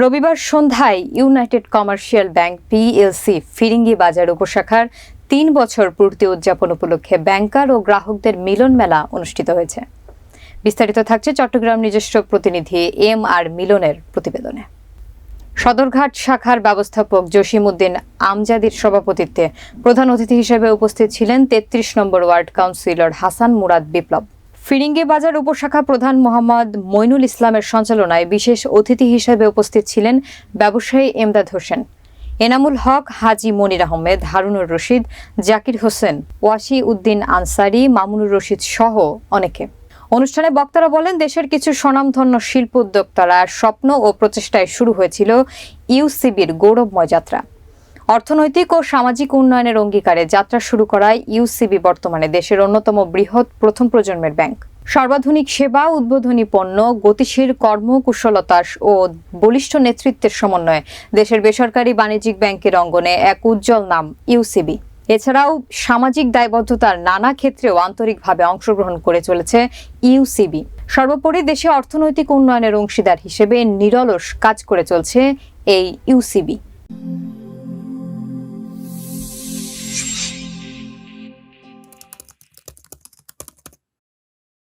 রবিবার সন্ধ্যায় United Commercial Bank PLC Firingi Bazar উপশাখার তিন বছর পূর্তি উদযাপন উপলক্ষে ব্যাংকার ও গ্রাহকদের মিলন মেলা অনুষ্ঠিত হয়েছে। বিস্তারিত থাকছে চট্টগ্রাম নিজস্ব প্রতিনিধি এম আর মিলনের প্রতিবেদনে। সদরঘাট শাখার ব্যবস্থাপক জসিমউদ্দিন আমজাদির সভাপতিত্বে প্রধান অতিথি হিসেবে উপস্থিত ছিলেন তেত্রিশ number ward councillor Hasan Murad Biplob. Firingi Bazar উপশাখা প্রধান মোহাম্মদ মইনুল ইসলামের সঞ্চালনায় বিশেষ অতিথি হিসেবে উপস্থিত ছিলেন ব্যবসায়ী এমদাদ হোসেন, এনামুল হক, হাজি মনির আহমেদ, হারুনুর রশিদ, জাকির হোসেন, ওয়াসি উদ্দিন আনসারি, মামুনুর রশিদ সহ অনেকে। অনুষ্ঠানে বক্তারা বলেন, দেশের কিছু স্বনামধন্য শিল্প উদ্যোক্তারা স্বপ্ন ও প্রচেষ্টায় শুরু হয়েছিল ইউসিবির গৌরবময় যাত্রা। অর্থনৈতিক ও সামাজিক উন্নয়নের অঙ্গীকারে যাত্রা শুরু করায় ইউসিবি বর্তমানে দেশের অন্যতম বৃহৎ প্রথম প্রজন্মের ব্যাংক। সর্বাধুনিক সেবা, উদ্বোধনী পণ্য, গতিশীল কর্মকুশলতা ও বলিষ্ঠ নেতৃত্বের সমন্বয়ে দেশের বেসরকারি বাণিজ্যিক ব্যাংকের অঙ্গনে এক উজ্জ্বল নাম ইউসিবি এছাড়াও সামাজিক দায়বদ্ধতার নানা ক্ষেত্রেও আন্তরিকভাবে অংশগ্রহণ করে চলেছে ইউসিবি সর্বোপরি দেশে অর্থনৈতিক উন্নয়নের অংশীদার হিসেবে নিরলস কাজ করে চলছে এই ইউসিবি